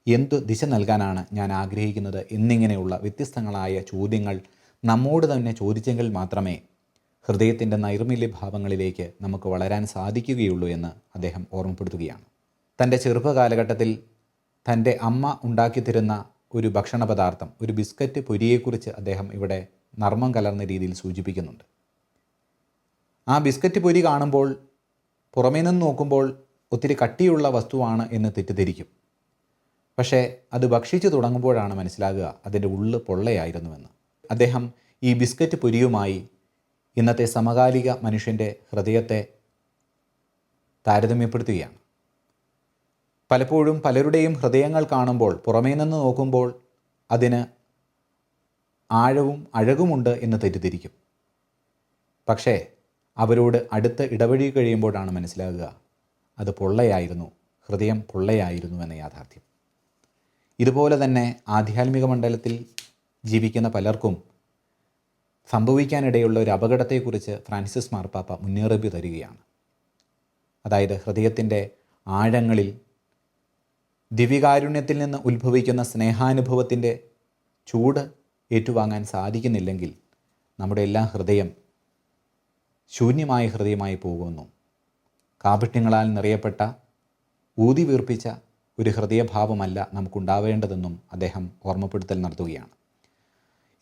എന്തു ദിശ നൽകാനാണ് ഞാൻ ആഗ്രഹിക്കുന്നത്? എന്നിങ്ങനെയുള്ള വ്യത്യസ്തങ്ങളായ ചോദ്യങ്ങൾ നമ്മോട് തന്നെ ചോദിച്ചെങ്കിൽ മാത്രമേ ഹൃദയത്തിന്റെ നൈർമല്യ ഭാവങ്ങളിലേക്ക് നമുക്ക് വളരാൻ സാധിക്കുകയുള്ളൂ എന്ന് അദ്ദേഹം ഓർമ്മപ്പെടുത്തുകയാണ്. തന്റെ ചെറുപ്പകാലഘട്ടത്തിൽ തന്റെ അമ്മ ഉണ്ടാക്കിത്തരുന്ന ഒരു ഭക്ഷണ പദാർത്ഥം ഒരു ബിസ്ക്കറ്റ് പൊരിയെക്കുറിച്ച് അദ്ദേഹം ഇവിടെ നർമ്മം കലർന്ന രീതിയിൽ സൂചിപ്പിക്കുന്നുണ്ട്. ആ ബിസ്ക്കറ്റ് പൊരി കാണുമ്പോൾ പുറമേ നിന്ന് നോക്കുമ്പോൾ ഒത്തിരി കട്ടിയുള്ള വസ്തുവാണ് എന്ന് തെറ്റിദ്ധരിക്കും. പക്ഷേ അത് ഭക്ഷിച്ചു തുടങ്ങുമ്പോഴാണ് മനസ്സിലാകുക അതിന്റെ ഉള്ളു പൊള്ളയായിരുന്നുവെന്ന്. അദ്ദേഹം ഈ ബിസ്ക്കറ്റ് പുരിയുമായി ഇന്നത്തെ സമകാലിക മനുഷ്യന്റെ ഹൃദയത്തെ താരതമ്യപ്പെടുത്തുകയാണ്. പലപ്പോഴും പലരുടെയും ഹൃദയങ്ങൾ കാണുമ്പോൾ പുറമേ നിന്ന് നോക്കുമ്പോൾ അതിന് ആഴവും അഴകുമുണ്ട് എന്ന് തെറ്റിദ്ധരിക്കും. പക്ഷേ അവരോട് അടുത്ത് ഇടപഴകി കഴിയുമ്പോഴാണ് മനസ്സിലാകുക അത് പൊള്ളയായിരുന്നു ഹൃദയം പൊള്ളയായിരുന്നു എന്ന യാഥാർത്ഥ്യം. ഇതുപോലെ തന്നെ ആധ്യാത്മിക മണ്ഡലത്തിൽ ജീവിക്കുന്ന പലർക്കും സംഭവിക്കാനിടയുള്ള ഒരു അപകടത്തെക്കുറിച്ച് ഫ്രാൻസിസ് മാർപ്പാപ്പ മുന്നറിയിപ്പ് തരികയാണ്. അതായത് ഹൃദയത്തിന്റെ ആഴങ്ങളിൽ ദിവ്യകാരുണ്യത്തിൽ നിന്ന് ഉത്ഭവിക്കുന്ന സ്നേഹാനുഭവത്തിന്റെ ചൂട് ഏറ്റുവാങ്ങാൻ സാധിക്കുന്നില്ലെങ്കിൽ നമ്മുടെ എല്ലാ ഹൃദയം ശൂന്യമായ ഹൃദയമായി പോകുന്നു. കാപട്യങ്ങളാൽ നിറയപ്പെട്ട ഊതി വീർപ്പിച്ച ഒരു ഹൃദയഭാവമല്ല നമുക്കുണ്ടാവേണ്ടതെന്നും അദ്ദേഹം ഓർമ്മപ്പെടുത്തൽ നടത്തുകയാണ്.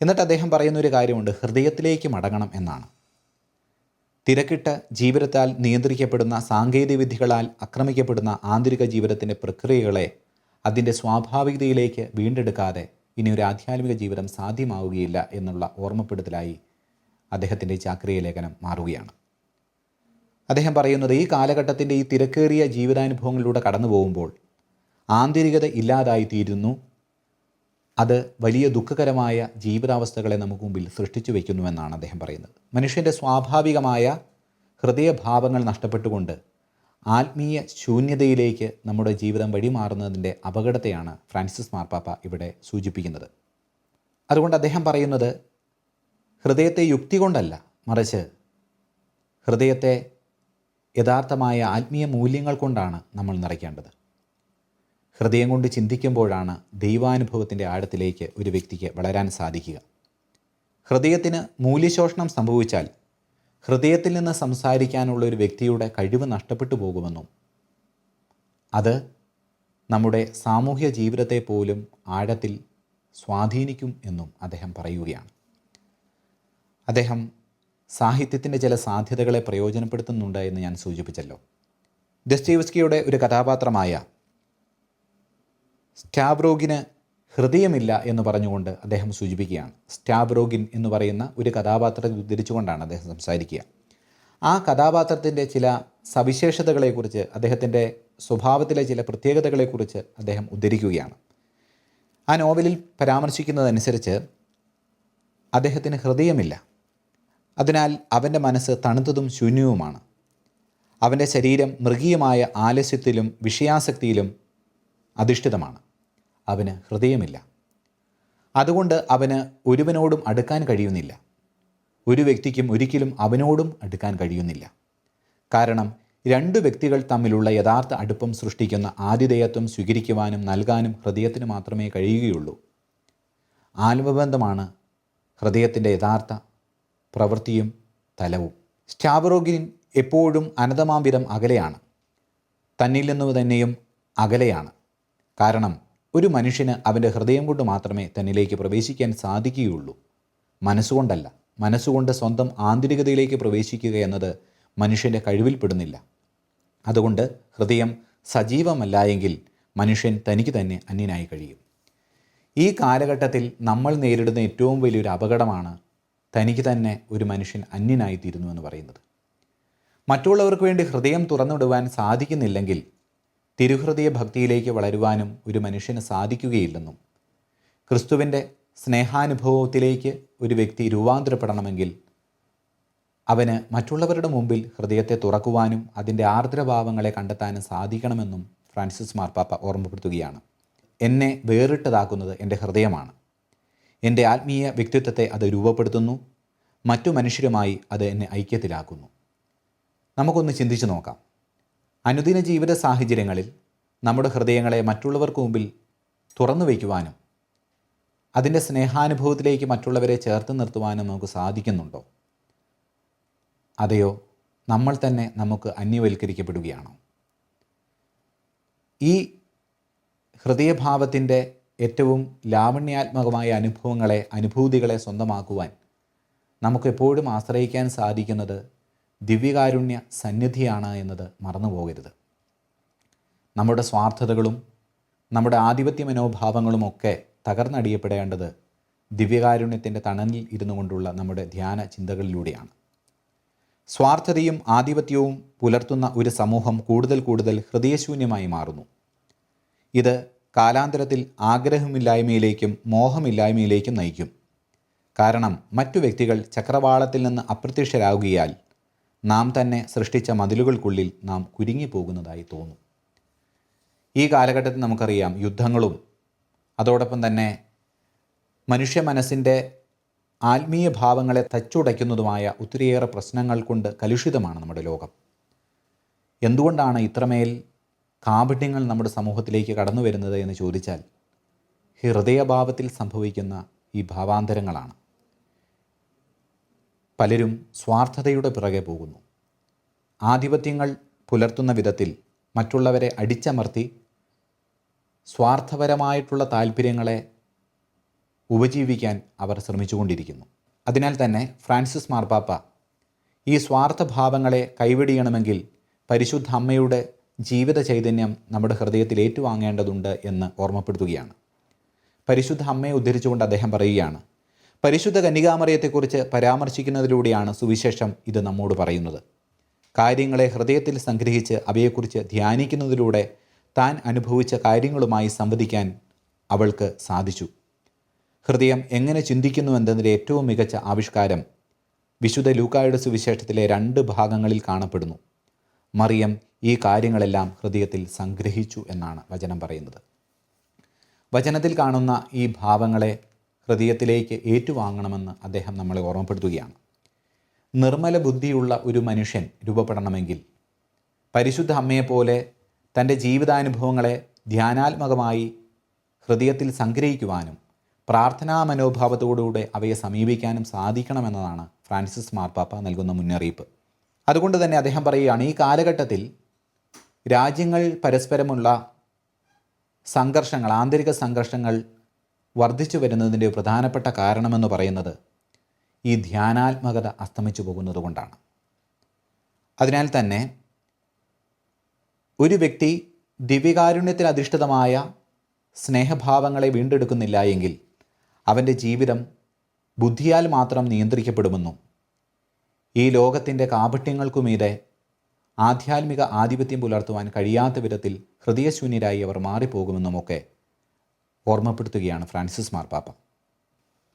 എന്നിട്ട് അദ്ദേഹം പറയുന്നൊരു കാര്യമുണ്ട് ഹൃദയത്തിലേക്ക് മടങ്ങണം എന്നാണ്. തിരക്കിട്ട ജീവിതത്താൽ നിയന്ത്രിക്കപ്പെടുന്ന സാങ്കേതിക വിദ്യകളാൽ ആക്രമിക്കപ്പെടുന്ന ആന്തരിക ജീവിതത്തിന്റെ പ്രക്രിയകളെ അതിന്റെ സ്വാഭാവികതയിലേക്ക് വീണ്ടെടുക്കാതെ ഇനി ഒരു ആധ്യാത്മിക ജീവിതം സാധ്യമാവുകയില്ല എന്നുള്ള ഓർമ്മപ്പെടുത്തലായി അദ്ദേഹത്തിന്റെ ചാക്രിയ ലേഖനം മാറുകയാണ്. അദ്ദേഹം പറയുന്നത് ഈ കാലഘട്ടത്തിന്റെ ഈ തിരക്കേറിയ ജീവിതാനുഭവങ്ങളിലൂടെ കടന്നു പോകുമ്പോൾ ആന്തരികത ഇല്ലാതായിത്തീരുന്നു അത് വലിയ ദുഃഖകരമായ ജീവിതാവസ്ഥകളെ നമുക്ക് മുമ്പിൽ സൃഷ്ടിച്ചു വയ്ക്കുന്നുവെന്നാണ് അദ്ദേഹം പറയുന്നത്. മനുഷ്യന്റെ സ്വാഭാവികമായ ഹൃദയഭാവങ്ങൾ നഷ്ടപ്പെട്ടുകൊണ്ട് ആത്മീയ ശൂന്യതയിലേക്ക് നമ്മുടെ ജീവിതം വഴിമാറുന്നതിന്റെ അപകടത്തെയാണ് ഫ്രാൻസിസ് മാർപ്പാപ്പ ഇവിടെ സൂചിപ്പിക്കുന്നത്. അതുകൊണ്ട് അദ്ദേഹം പറയുന്നത് ഹൃദയത്തെ യുക്തി കൊണ്ടല്ല മറിച്ച് ഹൃദയത്തെ യഥാർത്ഥമായ ആത്മീയ മൂല്യങ്ങൾ കൊണ്ടാണ് നമ്മൾ നിറയ്ക്കേണ്ടത്. ഹൃദയം കൊണ്ട് ചിന്തിക്കുമ്പോഴാണ് ദൈവാനുഭവത്തിന്റെ ആഴത്തിലേക്ക് ഒരു വ്യക്തിക്ക് വളരാൻ സാധിക്കുക. ഹൃദയത്തിന് മൂല്യശോഷണം സംഭവിച്ചാൽ ഹൃദയത്തിൽ നിന്ന് സംസാരിക്കാനുള്ള ഒരു വ്യക്തിയുടെ കഴിവ് നഷ്ടപ്പെട്ടു പോകുമെന്നും അത് നമ്മുടെ സാമൂഹ്യ ജീവിതത്തെ പോലും ആഴത്തിൽ സ്വാധീനിക്കും എന്നും അദ്ദേഹം പറയുകയാണ്. അദ്ദേഹം സാഹിത്യത്തിന്റെ ചില സാധ്യതകളെ പ്രയോജനപ്പെടുത്തുന്നുണ്ട് എന്ന് ഞാൻ സൂചിപ്പിച്ചല്ലോ. ദസ്റ്റീവസ്കിയുടെ ഒരു കഥാപാത്രമായ സ്റ്റാബ്രോഗിന് ഹൃദയമില്ല എന്ന് പറഞ്ഞുകൊണ്ട് അദ്ദേഹം സൂചിപ്പിക്കുകയാണ്. സ്റ്റാബ്രോഗിൻ എന്ന് പറയുന്ന ഒരു കഥാപാത്രത്തെ ഉദ്ധരിച്ചുകൊണ്ടാണ് അദ്ദേഹം സംസാരിക്കുക. ആ കഥാപാത്രത്തിന്റെ ചില സവിശേഷതകളെക്കുറിച്ച് അദ്ദേഹത്തിന്റെ സ്വഭാവത്തിലെ ചില പ്രത്യേകതകളെക്കുറിച്ച് അദ്ദേഹം ഉദ്ധരിക്കുകയാണ്. ആ നോവലിൽ പരാമർശിക്കുന്നതനുസരിച്ച് അദ്ദേഹത്തിന് ഹൃദയമില്ല. അതിനാൽ അവന്റെ മനസ്സ് തണുത്തതും ശൂന്യവുമാണ്. അവന്റെ ശരീരം മൃഗീയമായ ആലസ്യത്തിലും വിഷയാസക്തിയിലും അധിഷ്ഠിതമാണ്. അവന് ഹൃദയമില്ല. അതുകൊണ്ട് അവന് ഒരുവനോടും അടുക്കാൻ കഴിയുന്നില്ല. ഒരു വ്യക്തിക്കും ഒരിക്കലും അവനോടും അടുക്കാൻ കഴിയുന്നില്ല. കാരണം രണ്ട് വ്യക്തികൾ തമ്മിലുള്ള യഥാർത്ഥ അടുപ്പം സൃഷ്ടിക്കുന്ന ആതിഥേയത്വം സ്വീകരിക്കുവാനും നൽകാനും ഹൃദയത്തിന് മാത്രമേ കഴിയുകയുള്ളൂ. ആത്മബന്ധമാണ് ഹൃദയത്തിന്റെ യഥാർത്ഥ പ്രവൃത്തിയും തലവും. സ്റ്റാവറോഗിൻ എപ്പോഴും അനന്തമാംവിധം അകലെയാണ്. തന്നിൽ നിന്ന് തന്നെയും അകലെയാണ്. കാരണം ഒരു മനുഷ്യന് അവന്റെ ഹൃദയം കൊണ്ട് മാത്രമേ തന്നിലേക്ക് പ്രവേശിക്കാൻ സാധിക്കുകയുള്ളൂ. മനസ്സുകൊണ്ടല്ല. മനസ്സുകൊണ്ട് സ്വന്തം ആന്തരികതയിലേക്ക് പ്രവേശിക്കുക എന്നത് മനുഷ്യന്റെ കഴിവിൽപ്പെടുന്നില്ല. അതുകൊണ്ട് ഹൃദയം സജീവമല്ല എങ്കിൽ മനുഷ്യൻ തനിക്ക് തന്നെ അന്യനായി കഴിയും. ഈ കാലഘട്ടത്തിൽ നമ്മൾ നേരിടുന്ന ഏറ്റവും വലിയൊരു അപകടമാണ് തനിക്ക് തന്നെ ഒരു മനുഷ്യൻ അന്യനായിത്തീരുന്നു എന്ന് പറയുന്നത്. മറ്റുള്ളവർക്ക് വേണ്ടി ഹൃദയം തുറന്നിടുവാൻ സാധിക്കുന്നില്ലെങ്കിൽ തിരുഹൃദയ ഭക്തിയിലേക്ക് വളരുവാനും ഒരു മനുഷ്യന് സാധിക്കുകയില്ലെന്നും ക്രിസ്തുവിന്റെ സ്നേഹാനുഭവത്തിലേക്ക് ഒരു വ്യക്തി രൂപാന്തരപ്പെടണമെങ്കിൽ അവന് മറ്റുള്ളവരുടെ മുമ്പിൽ ഹൃദയത്തെ തുറക്കുവാനും അതിന്റെ ആർദ്രഭാവങ്ങളെ കണ്ടെത്താനും സാധിക്കണമെന്നും ഫ്രാൻസിസ് മാർപ്പാപ്പ ഓർമ്മപ്പെടുത്തുകയാണ്. എന്നെ വേറിട്ടതാക്കുന്നത് എന്റെ ഹൃദയമാണ്. എന്റെ ആത്മീയ വ്യക്തിത്വത്തെ അത് രൂപപ്പെടുത്തുന്നു. മറ്റു മനുഷ്യരുമായി അത് എന്നെ ഐക്യത്തിലാക്കുന്നു. നമുക്കൊന്ന് ചിന്തിച്ചു നോക്കാം. അനുദിന ജീവിത സാഹചര്യങ്ങളിൽ നമ്മുടെ ഹൃദയങ്ങളെ മറ്റുള്ളവർക്ക് മുമ്പിൽ തുറന്നു വയ്ക്കുവാനും അതിന്റെ സ്നേഹാനുഭവത്തിലേക്ക് മറ്റുള്ളവരെ ചേർത്ത് നിർത്തുവാനും നമുക്ക് സാധിക്കുന്നുണ്ടോ? അതെയോ? നമ്മൾ തന്നെ നമുക്ക് അന്യവൽക്കരിക്കപ്പെടുകയാണോ? ഈ ഹൃദയഭാവത്തിന്റെ ഏറ്റവും ലാവണ്യാത്മകമായ അനുഭവങ്ങളെ അനുഭൂതികളെ സ്വന്തമാക്കുവാൻ നമുക്കെപ്പോഴും ആശ്രയിക്കാൻ സാധിക്കുന്നത് ദിവ്യകാരുണ്യ സന്നിധിയാണ് എന്നത് മറന്നു പോകരുത് നമ്മുടെ സ്വാർത്ഥതകളും നമ്മുടെ ആധിപത്യ മനോഭാവങ്ങളുമൊക്കെ തകർന്നടിയപ്പെടേണ്ടത് ദിവ്യകാരുണ്യത്തിന്റെ തണലിൽ ഇരുന്നു കൊണ്ടുള്ള നമ്മുടെ ധ്യാന ചിന്തകളിലൂടെയാണ്. സ്വാർത്ഥതയും ആധിപത്യവും പുലർത്തുന്ന ഒരു സമൂഹം കൂടുതൽ കൂടുതൽ ഹൃദയശൂന്യമായി മാറുന്നു. ഇത് കാലാന്തരത്തിൽ ആഗ്രഹമില്ലായ്മയിലേക്കും മോഹമില്ലായ്മയിലേക്കും നയിക്കും. കാരണം മറ്റു വ്യക്തികൾ ചക്രവാളത്തിൽ നിന്ന് അപ്രത്യക്ഷരാകുകയാൽ നാം തന്നെ സൃഷ്ടിച്ച മതിലുകൾക്കുള്ളിൽ നാം കുരുങ്ങിപ്പോകുന്നതായി തോന്നും. ഈ കാലഘട്ടത്തിൽ നമുക്കറിയാം യുദ്ധങ്ങളും അതോടൊപ്പം തന്നെ മനുഷ്യ മനസ്സിന്റെ ആത്മീയ ഭാവങ്ങളെ തച്ചുടയ്ക്കുന്നതുമായ ഒത്തിരിയേറെ പ്രശ്നങ്ങൾ കൊണ്ട് കലുഷിതമാണ് നമ്മുടെ ലോകം. എന്തുകൊണ്ടാണ് ഇത്രമേൽ കാപട്യങ്ങൾ നമ്മുടെ സമൂഹത്തിലേക്ക് കടന്നു വരുന്നത് എന്ന് ചോദിച്ചാൽ ഹൃദയഭാവത്തിൽ സംഭവിക്കുന്ന ഈ ഭാവാന്തരങ്ങളാണ്. പലരും സ്വാർത്ഥതയുടെ പിറകെ പോകുന്നു. ആധിപത്യങ്ങൾ പുലർത്തുന്ന വിധത്തിൽ മറ്റുള്ളവരെ അടിച്ചമർത്തി സ്വാർത്ഥപരമായിട്ടുള്ള താല്പര്യങ്ങളെ ഉപജീവിക്കാൻ അവർ ശ്രമിച്ചുകൊണ്ടിരിക്കുന്നു. അതിനാൽ തന്നെ ഫ്രാൻസിസ് മാർപ്പാപ്പ ഈ സ്വാർത്ഥഭാവങ്ങളെ കൈവെടിയണമെങ്കിൽ പരിശുദ്ധ അമ്മയുടെ ജീവിത ചൈതന്യം നമ്മുടെ ഹൃദയത്തിൽ ഏറ്റുവാങ്ങേണ്ടതുണ്ട് എന്ന് ഓർമ്മപ്പെടുത്തുകയാണ്. പരിശുദ്ധ അമ്മയെ ഉദ്ധരിച്ചുകൊണ്ട് അദ്ദേഹം പറയുകയാണ് പരിശുദ്ധ കന്യകാമറിയത്തെക്കുറിച്ച് പരാമർശിക്കുന്നതിലൂടെയാണ് സുവിശേഷം ഇത് നമ്മോട് പറയുന്നത്. കാര്യങ്ങളെ ഹൃദയത്തിൽ സംഗ്രഹിച്ച് അവയെക്കുറിച്ച് ധ്യാനിക്കുന്നതിലൂടെ താൻ അനുഭവിച്ച കാര്യങ്ങളുമായി സംവദിക്കാൻ അവൾക്ക് സാധിച്ചു. ഹൃദയം എങ്ങനെ ചിന്തിക്കുന്നു എന്നതിന്റെ ഏറ്റവും മികച്ച ആവിഷ്കാരം വിശുദ്ധ ലൂക്കായുടെ സുവിശേഷത്തിലെ രണ്ട് ഭാഗങ്ങളിൽ കാണപ്പെടുന്നു. മറിയം ഈ കാര്യങ്ങളെല്ലാം ഹൃദയത്തിൽ സംഗ്രഹിച്ചു എന്നാണ് വചനം പറയുന്നത്. വചനത്തിൽ കാണുന്ന ഈ ഭാവങ്ങളെ ഹൃദയത്തിലേക്ക് ഏറ്റുവാങ്ങണമെന്ന് അദ്ദേഹം നമ്മളെ ഓർമ്മപ്പെടുത്തുകയാണ്. നിർമ്മല ബുദ്ധിയുള്ള ഒരു മനുഷ്യൻ രൂപപ്പെടണമെങ്കിൽ പരിശുദ്ധ അമ്മയെപ്പോലെ തന്റെ ജീവിതാനുഭവങ്ങളെ ധ്യാനാത്മകമായി ഹൃദയത്തിൽ സംഗ്രഹിക്കുവാനും പ്രാർത്ഥനാ മനോഭാവത്തോടുകൂടെ അവയെ സമീപിക്കാനും സാധിക്കണമെന്നതാണ് ഫ്രാൻസിസ് മാർപ്പാപ്പ നൽകുന്ന മുന്നറിയിപ്പ്. അതുകൊണ്ട് തന്നെ അദ്ദേഹം പറയുകയാണ് ഈ കാലഘട്ടത്തിൽ രാജ്യങ്ങൾ പരസ്പരമുള്ള സംഘർഷങ്ങൾ ആന്തരിക സംഘർഷങ്ങൾ വർദ്ധിച്ചു വരുന്നതിന്റെ പ്രധാനപ്പെട്ട കാരണമെന്ന് പറയുന്നത് ഈ ധ്യാനാത്മകത അസ്തമിച്ചു പോകുന്നതുകൊണ്ടാണ് അതിനാൽ തന്നെ ഒരു വ്യക്തി ദിവ്യകാരുണ്യത്തിൽ അധിഷ്ഠിതമായ സ്നേഹഭാവങ്ങളെ വീണ്ടെടുക്കുന്നില്ല എങ്കിൽ അവന്റെ ജീവിതം ബുദ്ധിയാൽ മാത്രം നിയന്ത്രിക്കപ്പെടുമെന്നും ഈ ലോകത്തിന്റെ കാപട്യങ്ങൾക്കുമീതെ ആധ്യാത്മിക ആധിപത്യം പുലർത്തുവാൻ കഴിയാത്ത വിധത്തിൽ ഹൃദയശൂന്യരായി അവർ മാറിപ്പോകുമെന്നുമൊക്കെ ഓർമ്മപ്പെടുത്തുകയാണ് ഫ്രാൻസിസ് മാർപ്പാപ്പ.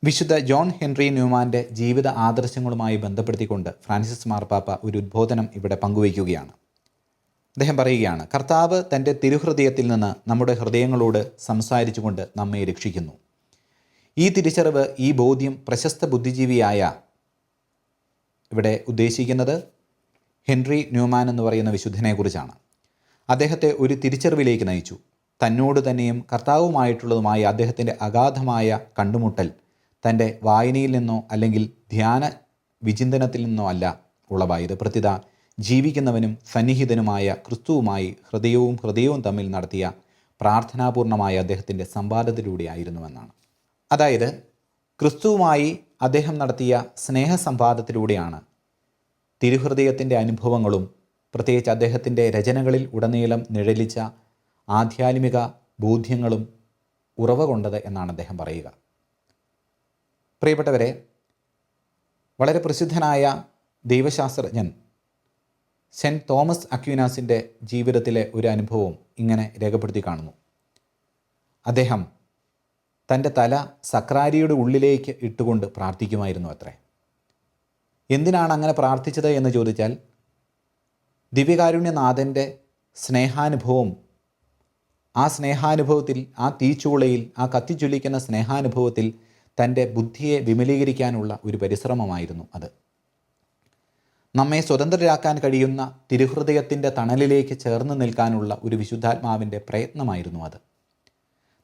വിശുദ്ധ ജോൺ ഹെൻറി ന്യൂമാന്റെ ജീവിത ആദർശങ്ങളുമായി ബന്ധപ്പെടുത്തിക്കൊണ്ട് ഫ്രാൻസിസ് മാർപ്പാപ്പ ഒരു ഉദ്ബോധനം ഇവിടെ പങ്കുവയ്ക്കുകയാണ്. അദ്ദേഹം പറയുകയാണ് കർത്താവ് തന്റെ തിരുഹൃദയത്തിൽ നിന്ന് നമ്മുടെ ഹൃദയങ്ങളോട് സംസാരിച്ചുകൊണ്ട് നമ്മെ രക്ഷിക്കുന്നു. ഈ തിരിച്ചറിവ് ഈ ബോധ്യം പ്രശസ്ത ബുദ്ധിജീവിയായ ഇവിടെ ഉദ്ദേശിക്കുന്നത് ഹെൻറി ന്യൂമാൻ എന്ന് പറയുന്ന വിശുദ്ധനെക്കുറിച്ചാണ്. അദ്ദേഹത്തെ ഒരു തിരിച്ചറിവിലേക്ക് നയിച്ചു. തന്നോട് തന്നെയും കർത്താവുമായിട്ടുള്ളതുമായ അദ്ദേഹത്തിന്റെ അഗാധമായ കണ്ടുമുട്ടൽ തന്റെ വായനയിൽ നിന്നോ അല്ലെങ്കിൽ ധ്യാന വിചിന്തനത്തിൽ നിന്നോ അല്ല ഉളവായത്. പ്രത്യുത ജീവിക്കുന്നവനും സന്നിഹിതനുമായ ക്രിസ്തുവുമായി ഹൃദയവും ഹൃദയവും തമ്മിൽ നടത്തിയ പ്രാർത്ഥനാപൂർണമായ അദ്ദേഹത്തിന്റെ സംവാദത്തിലൂടെയായിരുന്നുവെന്നാണ് അതായത് ക്രിസ്തുവുമായി അദ്ദേഹം നടത്തിയ സ്നേഹസംവാദത്തിലൂടെയാണ് തിരുഹൃദയത്തിന്റെ അനുഭവങ്ങളും പ്രത്യേകിച്ച് അദ്ദേഹത്തിന്റെ രചനകളിൽ ഉടനീളം നിഴലിച്ച ആധ്യാത്മിക ബോധ്യങ്ങളും ഉറവ കൊണ്ടത് എന്നാണ് അദ്ദേഹം പറയുക. പ്രിയപ്പെട്ടവരെ വളരെ പ്രസിദ്ധനായ ദൈവശാസ്ത്രജ്ഞൻ സെന്റ് തോമസ് അക്യൂനാസിന്റെ ജീവിതത്തിലെ ഒരു അനുഭവം ഇങ്ങനെ രേഖപ്പെടുത്തി കാണുന്നു. അദ്ദേഹം തന്റെ തല സക്രാരിയുടെ ഉള്ളിലേക്ക് ഇട്ടുകൊണ്ട് പ്രാർത്ഥിക്കുമായിരുന്നു അത്രേ. എന്തിനാണ് അങ്ങനെ പ്രാർത്ഥിച്ചത് എന്ന് ചോദിച്ചാൽ ദിവ്യകാരുണ്യനാഥന്റെ സ്നേഹാനുഭവം ആ സ്നേഹാനുഭവത്തിൽ ആ തീച്ചുളയിൽ ആ കത്തിച്ചുലിക്കുന്ന സ്നേഹാനുഭവത്തിൽ തന്റെ ബുദ്ധിയെ വിമലീകരിക്കാനുള്ള ഒരു പരിശ്രമമായിരുന്നു അത്. നമ്മെ സ്വതന്ത്രരാക്കാൻ കഴിയുന്ന തിരുഹൃദയത്തിന്റെ തണലിലേക്ക് ചേർന്ന് നിൽക്കാനുള്ള ഒരു വിശുദ്ധാത്മാവിന്റെ പ്രയത്നമായിരുന്നു അത്.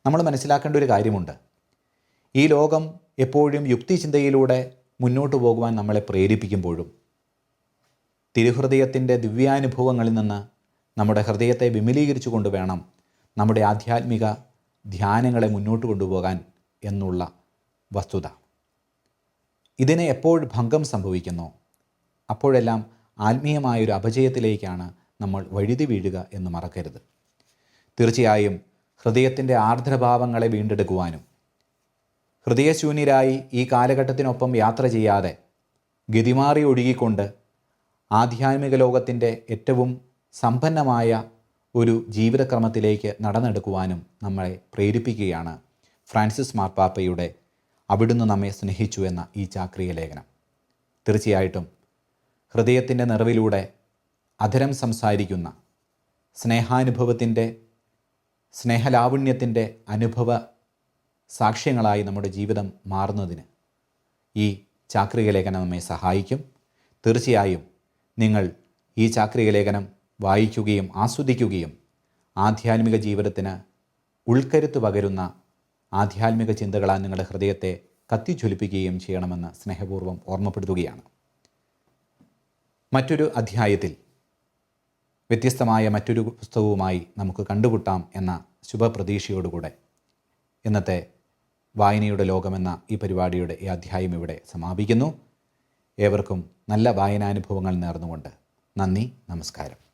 നമ്മൾ മനസ്സിലാക്കേണ്ട ഒരു കാര്യമുണ്ട്. ഈ ലോകം എപ്പോഴും യുക്തിചിന്തയിലൂടെ മുന്നോട്ട് പോകുവാൻ നമ്മളെ പ്രേരിപ്പിക്കുമ്പോഴും തിരുഹൃദയത്തിന്റെ ദിവ്യാനുഭവങ്ങളിൽ നിന്ന് നമ്മുടെ ഹൃദയത്തെ വിമലീകരിച്ചു കൊണ്ട് വേണം നമ്മുടെ ആധ്യാത്മിക ധ്യാനങ്ങളെ മുന്നോട്ട് കൊണ്ടുപോകാൻ എന്നുള്ള വസ്തുത. ഇതിനെ എപ്പോൾ ഭംഗം സംഭവിക്കുന്നു? അപ്പോഴെല്ലാം ആത്മീയമായൊരു അപജയത്തിലേക്കാണ് നമ്മൾ വഴുതി വീഴുക എന്ന് മറക്കരുത്. തീർച്ചയായും ഹൃദയത്തിന്റെ ആർദ്രഭാവങ്ങളെ വീണ്ടെടുക്കുവാനും ഹൃദയശൂന്യരായി ഈ കാലഘട്ടത്തിനൊപ്പം യാത്ര ചെയ്യാതെ ഗതിമാറി ഒഴുകിക്കൊണ്ട് ആധ്യാത്മിക ലോകത്തിന്റെ ഏറ്റവും സമ്പന്നമായ ഒരു ജീവിതക്രമത്തിലേക്ക് നടന്നെടുക്കുവാനും നമ്മളെ പ്രേരിപ്പിക്കുകയാണ് ഫ്രാൻസിസ് മാർപ്പാപ്പയുടെ അവിടുന്ന് നമ്മെ സ്നേഹിച്ചു എന്ന ഈ ചാക്രിയ ലേഖനം. തീർച്ചയായിട്ടും ഹൃദയത്തിന്റെ നിറവിലൂടെ അധരം സംസാരിക്കുന്ന സ്നേഹാനുഭവത്തിന്റെ സ്നേഹലാവണ്യത്തിന്റെ അനുഭവ സാക്ഷ്യങ്ങളായി നമ്മുടെ ജീവിതം മാറുന്നതിന് ഈ ചാക്രിക ലേഖനം നമ്മെ സഹായിക്കും. തീർച്ചയായും നിങ്ങൾ ഈ ചാക്രിക ലേഖനം വായിക്കുകയും ആസ്വദിക്കുകയും ആധ്യാത്മിക ജീവിതത്തിന് ഉൾക്കരുത്ത് പകരുന്ന ആധ്യാത്മിക ചിന്തകളാൽ നിങ്ങളുടെ ഹൃദയത്തെ കത്തിച്ചൊലിപ്പിക്കുകയും ചെയ്യണമെന്ന് സ്നേഹപൂർവം ഓർമ്മപ്പെടുത്തുകയാണ്. മറ്റൊരു അധ്യായത്തിൽ വ്യത്യസ്തമായ മറ്റൊരു പുസ്തകവുമായി നമുക്ക് കണ്ടുമുട്ടാം എന്ന ശുഭപ്രതീക്ഷയോടുകൂടെ ഇന്നത്തെ വായനയുടെ ലോകമെന്ന ഈ പരിപാടിയുടെ ഈ അധ്യായം ഇവിടെ സമാപിക്കുന്നു. ഏവർക്കും നല്ല വായനാനുഭവങ്ങൾ നേർന്നുകൊണ്ട് നന്ദി നമസ്കാരം.